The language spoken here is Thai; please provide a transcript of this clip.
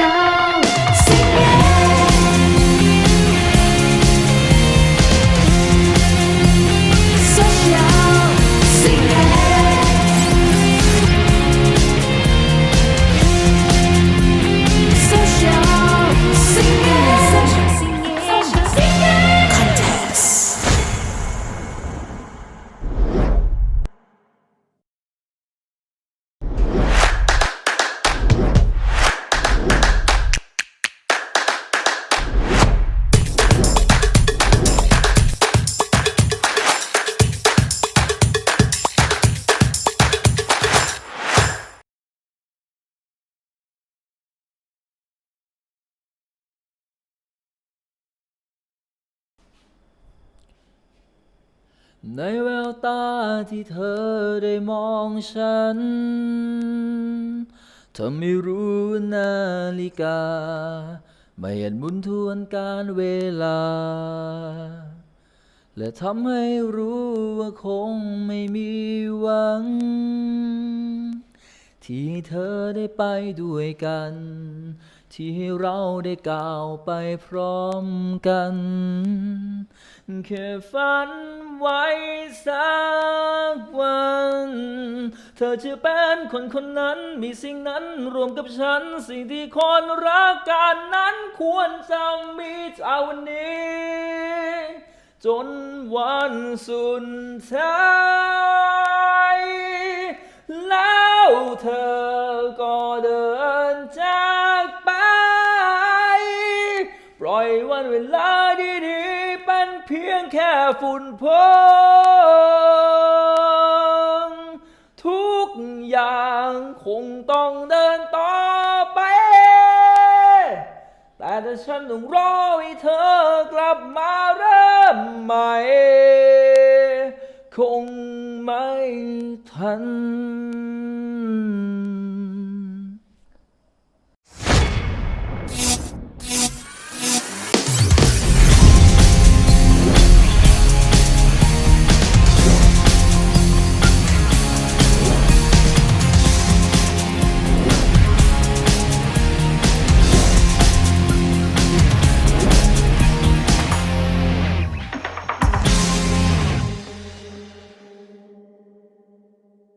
Yeah. ในแววตาที่เธอได้มองฉันเธอไม่รู้นาฬิกา ไม่เห็นมุนทวนการเวลา และทำให้รู้ว่าคงไม่มีหวัง ที่เธอได้ไปด้วยกัน ที่เราได้ก้าวไปพร้อมกัน แค่ฝัน ไว้สักวัน เธอจะเป็นคนคนนั้นมีสิ่งนั้นรวมกับฉัน สิ่งที่คนรักกันนั้นควรจะมีจาวันนี้ จนวันสุดท้ายแล้วเธอก็เดินจากไป ปล่อยวันเวลาดี เพียงแค่ฝุ่นพงทุกอย่างคงต้องเดินต่อไป แต่ถ้าฉันต้องรอให้เธอกลับมาเริ่มใหม่ คงไม่ทัน